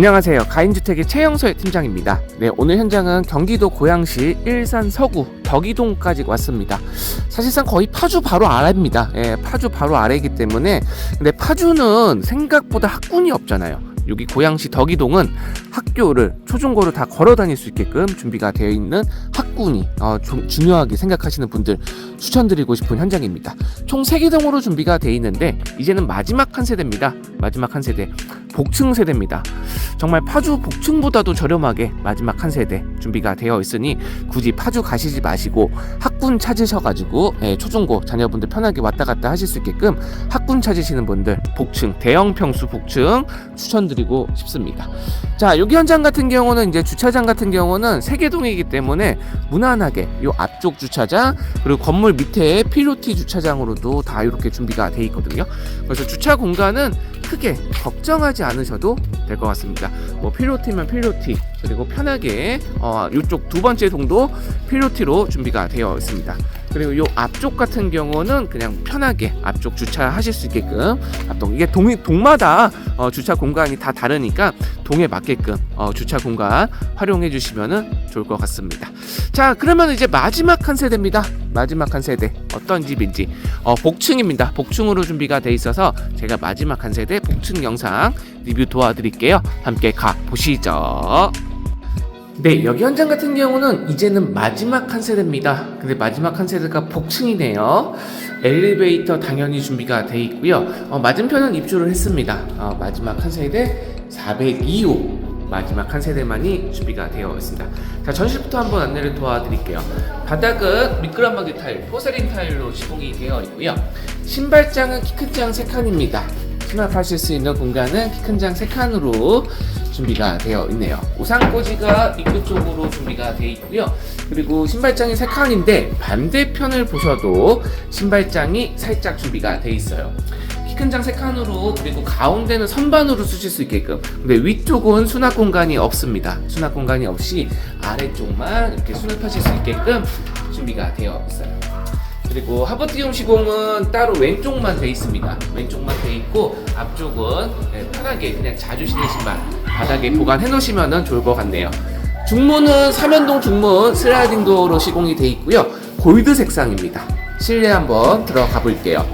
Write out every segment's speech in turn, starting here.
안녕하세요. 가인주택의 최영서의 팀장입니다. 네, 오늘 현장은 경기도 고양시 일산 서구 덕이동까지 왔습니다. 사실상 거의 파주 바로 아래입니다. 예, 파주 바로 아래이기 때문에 근데 파주는 생각보다 학군이 없잖아요. 여기 고양시 덕이동은 학교를 초중고를 다 걸어 다닐 수 있게끔 준비가 되어 있는 학군이 어, 좀 중요하게 생각하시는 분들 추천드리고 싶은 현장입니다. 총 3개 동으로 준비가 되어 있는데 이제는 마지막 한 세대입니다. 마지막 한 세대 복층 세대입니다. 정말 파주 복층보다도 저렴하게 마지막 한 세대 준비가 되어 있으니 굳이 파주 가시지 마시고 학군 찾으셔가지고 예, 초중고 자녀분들 편하게 왔다 갔다 하실 수 있게끔 학군 찾으시는 분들 복층 대형 평수 복층 추천드리고 싶습니다. 자 여기 현장 같은 경우는 이제 주차장 같은 경우는 세개동이기 때문에 무난하게 요 앞쪽 주차장 그리고 건물 밑에 필로티 주차장으로도 다 이렇게 준비가 돼 있거든요. 그래서 주차 공간은 크게 걱정하지 않으셔도 될 것 같습니다. 뭐 필로티면 필로티 그리고 편하게 어, 이쪽 두 번째 동도 필로티로 준비가 되어 있습니다. 그리고 요 앞쪽 같은 경우는 그냥 편하게 앞쪽 주차하실 수 있게끔 앞동 이게 동 동마다 어, 주차 공간이 다 다르니까 동에 맞게끔 어, 주차 공간 활용해 주시면은 좋을 것 같습니다. 자 그러면 이제 마지막 한 세대입니다. 마지막 한 세대 어떤 집인지 어, 복층입니다. 복층으로 준비가 돼 있어서 제가 마지막 한 세대 복층 영상 리뷰 도와드릴게요. 함께 가 보시죠. 네, 여기 현장 같은 경우는 이제는 마지막 한 세대입니다. 근데 마지막 한 세대가 복층이네요. 엘리베이터 당연히 준비가 돼 있고요. 어, 맞은편은 입주를 했습니다. 어, 마지막 한 세대 402호 마지막 한 세대만이 준비가 되어 있습니다. 자, 전실부터 한번 안내를 도와드릴게요. 바닥은 미끄럼막이 타일, 포세린 타일로 시공이 되어 있고요. 신발장은 키큰장 3칸입니다. 수납하실 수 있는 공간은 키 큰 장 3칸으로 준비가 되어 있네요. 우산꽂이가 입구 쪽으로 준비가 되어 있고요. 그리고 신발장이 3칸인데 반대편을 보셔도 신발장이 살짝 준비가 되어 있어요. 키큰장 3칸으로 그리고 가운데는 선반으로 쓰실 수 있게끔 근데 위쪽은 수납 공간이 없습니다. 수납 공간이 없이 아래쪽만 이렇게 수납하실 수 있게끔 준비가 되어 있어요. 그리고 하버티움 시공은 따로 왼쪽만 돼 있습니다. 왼쪽만 돼 있고 앞쪽은 네, 편하게 그냥 자주 신는 신발 바닥에 보관해 놓으시면 좋을 것 같네요. 중문은 삼연동 중문 슬라이딩 도어로 시공이 돼 있고요. 골드 색상입니다. 실내 한번 들어가 볼게요.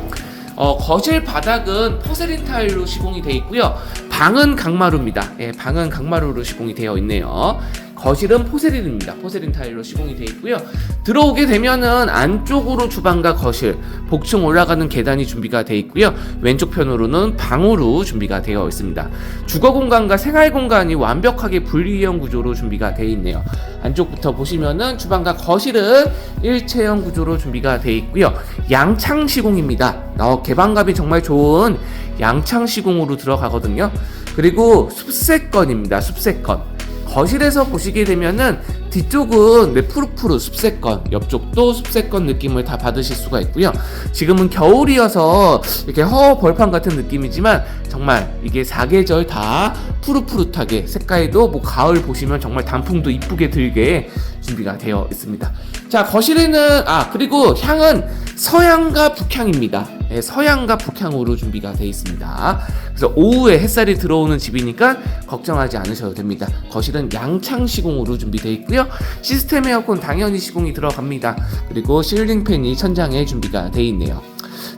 어, 거실 바닥은 포세린 타일로 시공이 되어 있고요. 방은 강마루입니다. 예, 방은 강마루로 시공이 되어 있네요. 거실은 포세린입니다. 포세린 타일로 시공이 되어 있고요. 들어오게 되면은 안쪽으로 주방과 거실, 복층 올라가는 계단이 준비가 되어 있고요. 왼쪽 편으로는 방으로 준비가 되어 있습니다. 주거 공간과 생활 공간이 완벽하게 분리형 구조로 준비가 되어 있네요. 안쪽부터 보시면은 주방과 거실은 일체형 구조로 준비가 되어 있고요. 양창 시공입니다. 어, 개방감이 정말 좋은 양창 시공으로 들어가거든요. 그리고 숲세건입니다. 숲세건. 거실에서 보시게 되면은 뒤쪽은 네, 푸르푸르 숲세건, 옆쪽도 숲세건 느낌을 다 받으실 수가 있고요. 지금은 겨울이어서 이렇게 허 벌판 같은 느낌이지만 정말 이게 사계절 다 푸릇푸릇하게 색깔도 뭐 가을 보시면 정말 단풍도 이쁘게 들게 준비가 되어 있습니다. 자 거실에는 아 그리고 향은 서향과 북향입니다. 네, 서향과 북향으로 준비가 되어 있습니다. 그래서 오후에 햇살이 들어오는 집이니까 걱정하지 않으셔도 됩니다. 거실은 양창 시공으로 준비되어 있고요. 시스템 에어컨 당연히 시공이 들어갑니다. 그리고 실링 팬이 천장에 준비가 되어 있네요.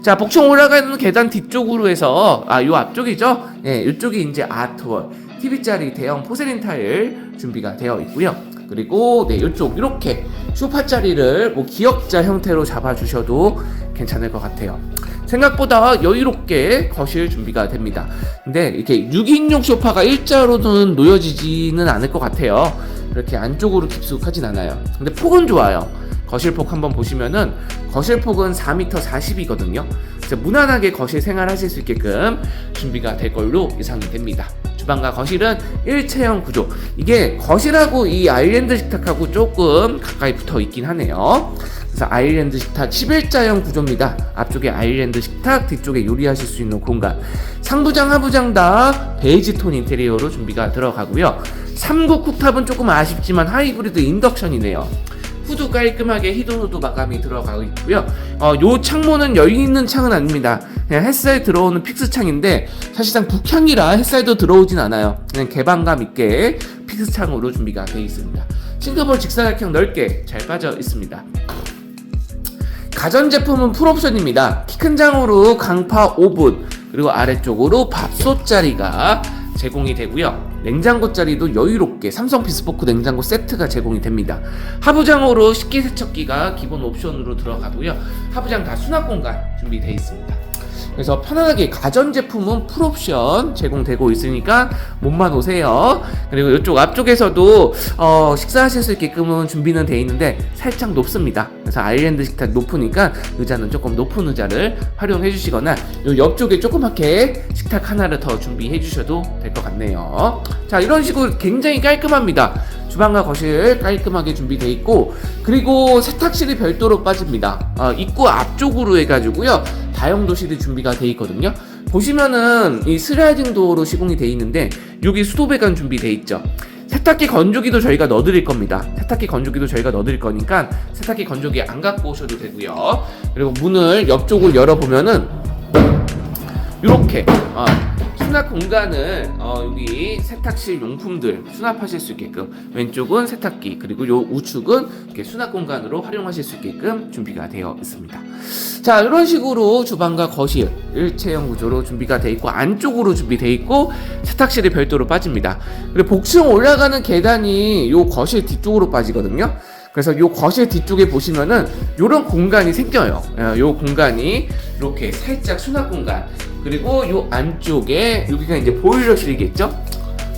자, 복층 올라가는 계단 뒤쪽으로 해서 아, 요 앞쪽이죠? 예, 이쪽이 이제 아트월 TV짜리 대형 포세린 타일 준비가 되어 있고요. 그리고 네, 이쪽 이렇게 소파짜리를 뭐 기역자 형태로 잡아 주셔도 괜찮을 것 같아요. 생각보다 여유롭게 거실 준비가 됩니다. 근데 이렇게 6인용 소파가 일자로는 놓여지지는 않을 것 같아요. 그렇게 안쪽으로 깊숙하진 않아요. 근데 폭은 좋아요. 거실폭 한번 보시면은 거실폭은 4m 40이거든요. 그래서 무난하게 거실 생활하실 수 있게끔 준비가 될 걸로 예상이 됩니다. 주방과 거실은 일체형 구조. 이게 거실하고 이 아일랜드 식탁하고 조금 가까이 붙어 있긴 하네요. 그래서 아일랜드 식탁 11자형 구조입니다. 앞쪽에 아일랜드 식탁, 뒤쪽에 요리하실 수 있는 공간. 상부장, 하부장 다 베이지 톤 인테리어로 준비가 들어가고요. 3구 쿡탑은 조금 아쉽지만 하이브리드 인덕션이네요. 후드 깔끔하게 히든 후드 마감이 들어가고 있고요. 어, 요 창문은 여유 있는 창은 아닙니다. 그냥 햇살 들어오는 픽스 창인데 사실상 북향이라 햇살도 들어오진 않아요. 그냥 개방감 있게 픽스 창으로 준비가 되어 있습니다. 싱크볼 직사각형 넓게 잘 빠져 있습니다. 가전제품은 풀옵션입니다. 키 큰 장으로 강파 5분 그리고 아래쪽으로 밥솥 자리가 제공이 되고요. 냉장고 자리도 여유롭게 삼성 비스포크 냉장고 세트가 제공이 됩니다. 하부장으로 식기세척기가 기본 옵션으로 들어가고요. 하부장 다 수납 공간 준비되어 있습니다. 그래서 편안하게 가전제품은 풀옵션 제공되고 있으니까 몸만 오세요. 그리고 이쪽 앞쪽에서도 어, 식사하실 수 있게끔은 준비는 되어 있는데 살짝 높습니다. 그래서 아일랜드 식탁 높으니까 의자는 조금 높은 의자를 활용해 주시거나 요 옆쪽에 조그맣게 식탁 하나를 더 준비해 주셔도 될 것 같네요. 자 이런 식으로 굉장히 깔끔합니다. 주방과 거실 깔끔하게 준비되어 있고 그리고 세탁실이 별도로 빠집니다. 어, 입구 앞쪽으로 해가지고요 다용도실이 준비가 되어 있거든요. 보시면은 이 슬라이딩 도어로 시공이 되어 있는데 여기 수도 배관 준비되어 있죠. 세탁기 건조기도 저희가 넣어드릴 겁니다. 세탁기 건조기도 저희가 넣어드릴 거니까 세탁기 건조기 안 갖고 오셔도 되고요. 그리고 문을 옆쪽을 열어보면은 이렇게 어, 수납 공간을 어, 여기 세탁실 용품들 수납하실 수 있게끔 왼쪽은 세탁기 그리고 요 우측은 이렇게 수납 공간으로 활용하실 수 있게끔 준비가 되어 있습니다. 자 이런 식으로 주방과 거실 일체형 구조로 준비가 되어 있고 안쪽으로 준비되어 있고 세탁실이 별도로 빠집니다. 그리고 복층 올라가는 계단이 요 거실 뒤쪽으로 빠지거든요. 그래서 요 거실 뒤쪽에 보시면은 요런 공간이 생겨요. 예, 요 공간이 이렇게 살짝 수납 공간 그리고 요 안쪽에 여기가 이제 보일러실이겠죠?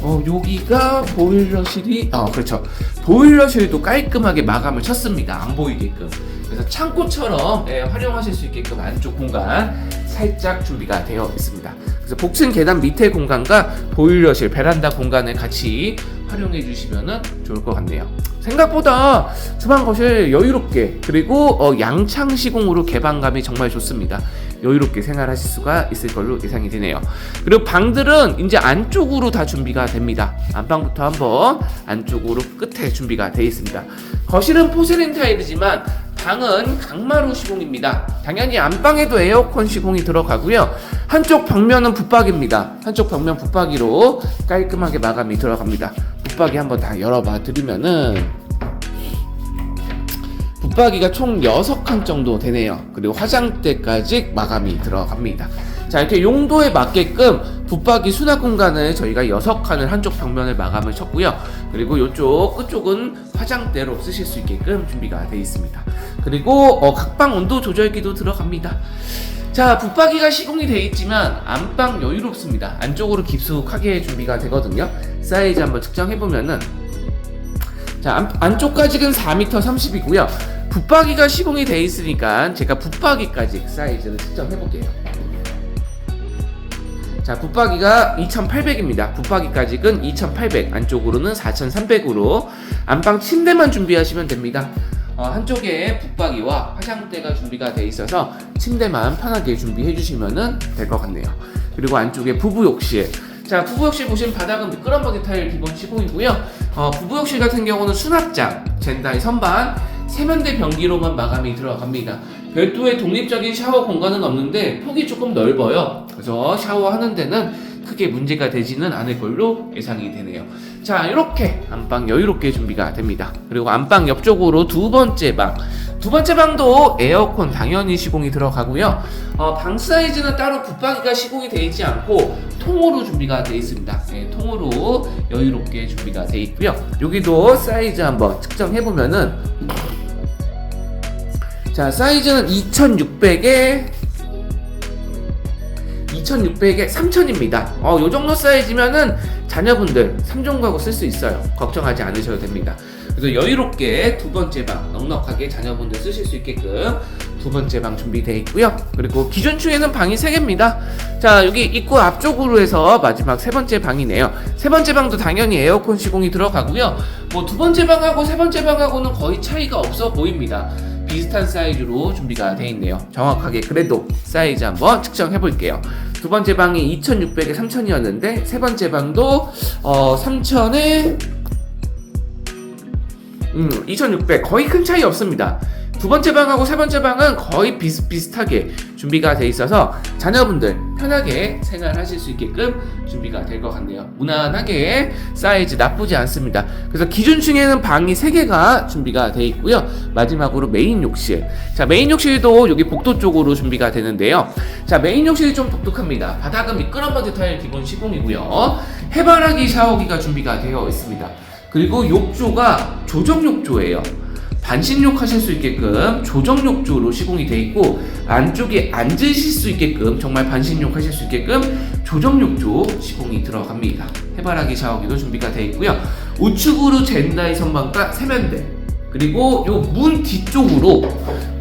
어 여기가 보일러실이 어 그렇죠. 보일러실도 깔끔하게 마감을 쳤습니다. 안 보이게끔. 그래서 창고처럼 예, 활용하실 수 있게끔 안쪽 공간 살짝 준비가 되어 있습니다. 그래서 복층 계단 밑에 공간과 보일러실 베란다 공간을 같이 활용해 주시면 좋을 것 같네요 생각보다 주방 거실 여유롭게 그리고 어, 양창 시공으로 개방감이 정말 좋습니다 여유롭게 생활하실 수가 있을 걸로 예상이 되네요. 그리고 방들은 이제 안쪽으로 다 준비가 됩니다. 안방부터 한번 안쪽으로 끝에 준비가 되어 있습니다. 거실은 포세린 타일이지만 방은 강마루 시공입니다. 당연히 안방에도 에어컨 시공이 들어가고요. 한쪽 벽면은 붙박이입니다. 한쪽 벽면 붙박이로 깔끔하게 마감이 들어갑니다. 붙박이 한번 다 열어봐 드리면은 붙박이가 총 6칸 정도 되네요. 그리고 화장대까지 마감이 들어갑니다. 자, 이렇게 용도에 맞게끔 붙박이 수납 공간을 저희가 6칸을 한쪽 벽면을 마감을 쳤고요. 그리고 이쪽 끝쪽은 화장대로 쓰실 수 있게끔 준비가 되어 있습니다. 그리고 어, 각방 온도 조절기도 들어갑니다. 자, 붙박이가 시공이 되어 있지만 안방 여유롭습니다. 안쪽으로 깊숙하게 준비가 되거든요. 사이즈 한번 측정해 보면은 자, 안, 안쪽까지는 4m 30이고요. 붙박이가 시공이 돼 있으니까 제가 붙박이까지 사이즈를 측정해 볼게요. 자, 붙박이가 2800입니다. 붙박이까지는 2800, 안쪽으로는 4300으로 안방 침대만 준비하시면 됩니다. 어, 한쪽에 붙박이와 화장대가 준비가 돼 있어서 침대만 편하게 준비해 주시면 될 것 같네요. 그리고 안쪽에 부부 욕실. 자, 부부 욕실 보시면 바닥은 미끄럼버기 타일 기본 시공이고요. 어, 부부 욕실 같은 경우는 수납장, 젠다이 선반, 세면대 변기로만 마감이 들어갑니다. 별도의 독립적인 샤워 공간은 없는데 폭이 조금 넓어요. 그래서 샤워하는 데는 크게 문제가 되지는 않을 걸로 예상이 되네요. 자, 이렇게 안방 여유롭게 준비가 됩니다. 그리고 안방 옆쪽으로 두 번째 방. 두 번째 방도 에어컨 당연히 시공이 들어가고요. 어, 방 사이즈는 따로 붙박이가 시공이 되어 있지 않고 통으로 준비가 되어 있습니다. 네, 통으로 여유롭게 준비가 되어 있고요. 여기도 사이즈 한번 측정해 보면은 자 사이즈는 2600에 2600에 3000입니다. 어, 요 정도 사이즈면은 자녀분들 3종 가구 쓸 수 있어요. 걱정하지 않으셔도 됩니다. 그래서 여유롭게 두 번째 방 넉넉하게 자녀분들 쓰실 수 있게끔 두 번째 방 준비되어 있고요. 그리고 기존층에는 방이 3개입니다. 자, 여기 입구 앞쪽으로 해서 마지막 세 번째 방이네요. 세 번째 방도 당연히 에어컨 시공이 들어가고요. 뭐 두 번째 방하고 세 번째 방하고는 거의 차이가 없어 보입니다. 비슷한 사이즈로 준비가 되어 있네요. 정확하게 그래도 사이즈 한번 측정해 볼게요. 두 번째 방이 2600에 3000이었는데 세 번째 방도 어 3000에 음, 2600 거의 큰 차이 없습니다. 두 번째 방하고 세 번째 방은 거의 비슷비슷하게 준비가 돼 있어서 자녀분들 편하게 생활하실 수 있게끔 준비가 될 것 같네요. 무난하게 사이즈 나쁘지 않습니다. 그래서 기준층에는 방이 3개가 준비가 돼 있고요. 마지막으로 메인 욕실. 자, 메인 욕실도 여기 복도 쪽으로 준비가 되는데요. 자, 메인 욕실이 좀 독특합니다. 바닥은 미끄럼버드 타일 기본 시공이고요. 해바라기 샤워기가 준비가 되어 있습니다. 그리고 욕조가 조정 욕조예요. 반신욕 하실 수 있게끔 조정 욕조로 시공이 되어 있고 안쪽에 앉으실 수 있게끔 정말 반신욕 하실 수 있게끔 조정 욕조 시공이 들어갑니다. 해바라기 샤워기도 준비가 되어 있고요. 우측으로 젠다이 선반과 세면대 그리고 요 문 뒤쪽으로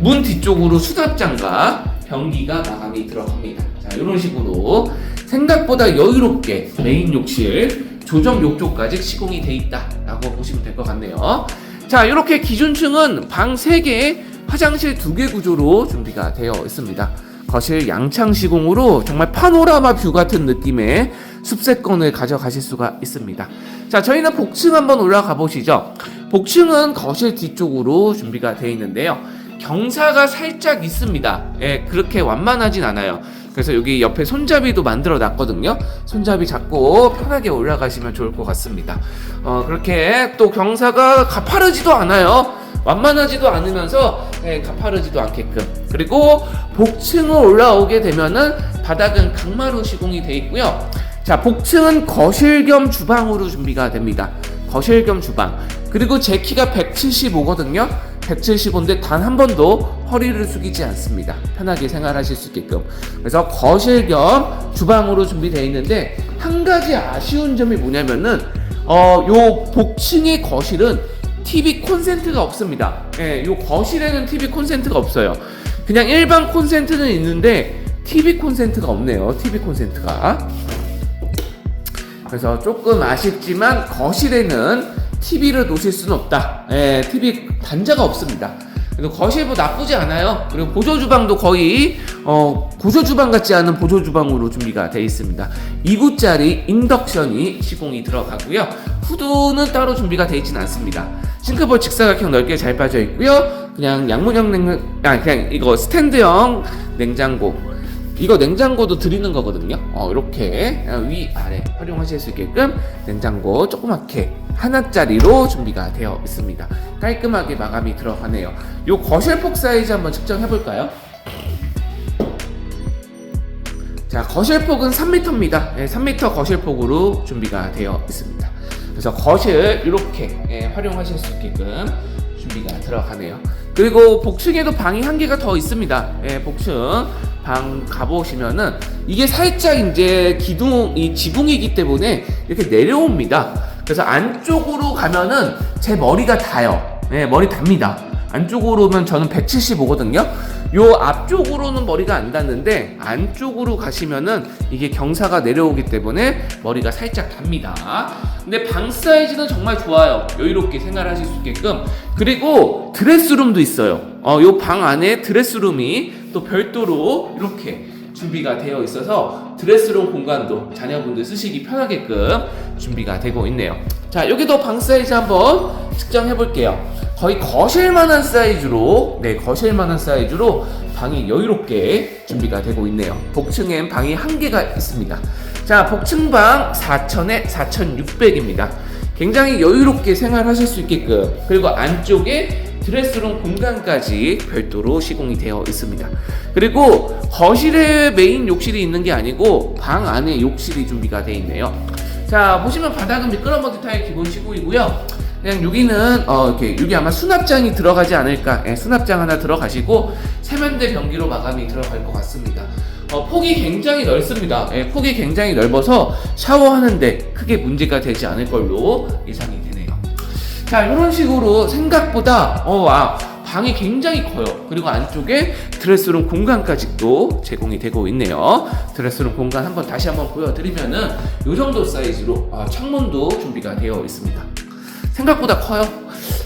문 뒤쪽으로 수납장과 변기가 마감이 들어갑니다. 자 이런 식으로 생각보다 여유롭게 메인 욕실 조정 욕조까지 시공이 돼 있다라고 보시면 될 것 같네요. 자, 이렇게 기준층은 방 3개, 화장실 2개 구조로 준비가 되어 있습니다. 거실 양창 시공으로 정말 파노라마 뷰 같은 느낌의 숲세권을 가져가실 수가 있습니다. 자, 저희는 복층 한번 올라가 보시죠. 복층은 거실 뒤쪽으로 준비가 되어 있는데요. 경사가 살짝 있습니다. 예, 그렇게 완만하진 않아요. 그래서 여기 옆에 손잡이도 만들어 놨거든요. 손잡이 잡고 편하게 올라가시면 좋을 것 같습니다. 어, 그렇게 또 경사가 가파르지도 않아요. 완만하지도 않으면서 예, 가파르지도 않게끔. 그리고 복층을 올라오게 되면은 바닥은 강마루 시공이 돼 있고요. 자, 복층은 거실 겸 주방으로 준비가 됩니다. 거실 겸 주방. 그리고 제 키가 175거든요. 175인데 단 한 번도 허리를 숙이지 않습니다. 편하게 생활하실 수 있게끔. 그래서 거실 겸 주방으로 준비되어 있는데 한 가지 아쉬운 점이 뭐냐면은 어, 요 복층의 거실은 TV 콘센트가 없습니다. 예, 요 거실에는 TV 콘센트가 없어요. 그냥 일반 콘센트는 있는데 TV 콘센트가 없네요. TV 콘센트가. 그래서 조금 아쉽지만 거실에는 TV를 놓으실 수는 없다. 예, TV 단자가 없습니다. 그리고 거실 뭐 나쁘지 않아요. 그리고 보조 주방도 거의 어, 보조 주방 같지 않은 보조 주방으로 준비가 되어 있습니다. 2구짜리 인덕션이 시공이 들어가고요. 후드는 따로 준비가 되어 있지는 않습니다. 싱크볼 직사각형 넓게 잘 빠져 있고요. 그냥 양문형 냉, 아 그냥 이거 스탠드형 냉장고 이거 냉장고도 드리는 거거든요. 어, 이렇게 위 아래 활용하실 수 있게끔 냉장고 조그맣게 하나짜리로 준비가 되어 있습니다. 깔끔하게 마감이 들어가네요. 요 거실폭 사이즈 한번 측정해 볼까요? 자, 거실폭은 3m입니다. 예, 3m 거실폭으로 준비가 되어 있습니다. 그래서 거실 이렇게 예, 활용하실 수 있게끔 준비가 들어가네요. 그리고 복층에도 방이 한 개가 더 있습니다. 예, 복층 방 가보시면은 이게 살짝 이제 기둥 이 지붕이기 때문에 이렇게 내려옵니다. 그래서 안쪽으로 가면은 제 머리가 닿아요. 예, 머리 답니다. 안쪽으로 오면 저는 175거든요. 요 앞쪽으로는 머리가 안 닿는데 안쪽으로 가시면은 이게 경사가 내려오기 때문에 머리가 살짝 닿습니다. 근데 방 사이즈는 정말 좋아요. 여유롭게 생활하실 수 있게끔. 그리고 드레스룸도 있어요. 어, 요 방 안에 드레스룸이 또 별도로 이렇게 준비가 되어 있어서 드레스룸 공간도 자녀분들 쓰시기 편하게끔 준비가 되고 있네요. 자, 여기도 방 사이즈 한번 측정해 볼게요. 거의 거실만한 사이즈로, 네, 거실만한 사이즈로 방이 여유롭게 준비가 되고 있네요. 복층엔 방이 한 개가 있습니다. 자, 복층방 4,000에 4,600입니다. 굉장히 여유롭게 생활하실 수 있게끔, 그리고 안쪽에 드레스룸 공간까지 별도로 시공이 되어 있습니다. 그리고 거실에 메인 욕실이 있는 게 아니고 방 안에 욕실이 준비가 되어 있네요. 자 보시면 바닥은 미끄럼버드 타일 기본 시공이고요. 그냥 여기는 어 이렇게 여기 아마 수납장이 들어가지 않을까. 예, 수납장 하나 들어가시고 세면대 변기로 마감이 들어갈 것 같습니다. 어, 폭이 굉장히 넓습니다. 예, 폭이 굉장히 넓어서 샤워하는데 크게 문제가 되지 않을 걸로 예상이 되네요. 자, 이런 식으로 생각보다 어, 와, 방이 굉장히 커요. 그리고 안쪽에 드레스룸 공간까지 또 제공이 되고 있네요. 드레스룸 공간 한번 다시 한번 보여드리면은 이 정도 사이즈로 아, 창문도 준비가 되어 있습니다. 생각보다 커요.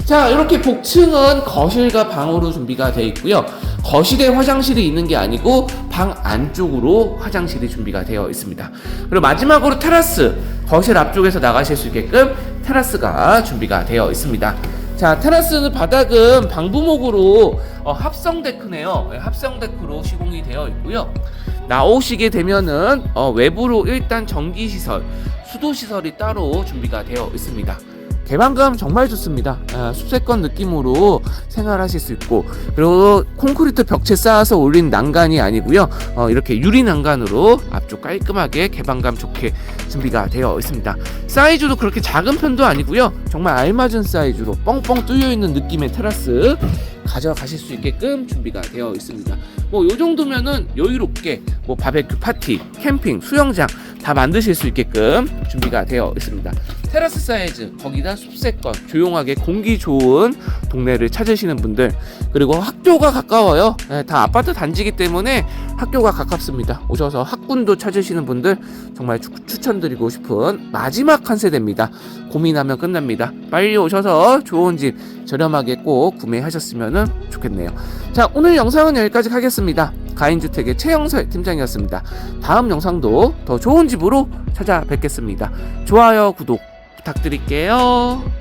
자, 이렇게 복층은 거실과 방으로 준비가 되어 있고요. 거실에 화장실이 있는 게 아니고 방 안쪽으로 화장실이 준비가 되어 있습니다. 그리고 마지막으로 테라스, 거실 앞쪽에서 나가실 수 있게끔 테라스가 준비가 되어 있습니다. 자 테라스는 바닥은 방부목으로 어, 합성 데크네요. 예, 합성 데크로 시공이 되어 있고요. 나오시게 되면은 어, 외부로 일단 전기 시설, 수도 시설이 따로 준비가 되어 있습니다. 개방감 정말 좋습니다. 아, 숲세권 느낌으로 생활하실 수 있고 그리고 콘크리트 벽체 쌓아서 올린 난간이 아니고요. 어, 이렇게 유리 난간으로 앞쪽 깔끔하게 개방감 좋게 준비가 되어 있습니다. 사이즈도 그렇게 작은 편도 아니고요. 정말 알맞은 사이즈로 뻥뻥 뚫려 있는 느낌의 테라스 가져가실 수 있게끔 준비가 되어 있습니다. 뭐 요 정도면은 여유롭게 뭐 바베큐 파티, 캠핑, 수영장 다 만드실 수 있게끔 준비가 되어 있습니다. 테라스 사이즈 거기다 숲세권 조용하게 공기 좋은 동네를 찾으시는 분들 그리고 학교가 가까워요. 예, 다 아파트 단지기 때문에 학교가 가깝습니다. 오셔서 학군도 찾으시는 분들 정말 추, 추천드리고 싶은 마지막 한 세대입니다. 고민하면 끝납니다. 빨리 오셔서 좋은 집 저렴하게 꼭 구매하셨으면 좋겠네요. 자, 오늘 영상은 여기까지 하겠습니다. 가인주택의 최영설 팀장이었습니다. 다음 영상도 더 좋은 집으로 찾아뵙겠습니다. 좋아요, 구독 부탁드릴게요.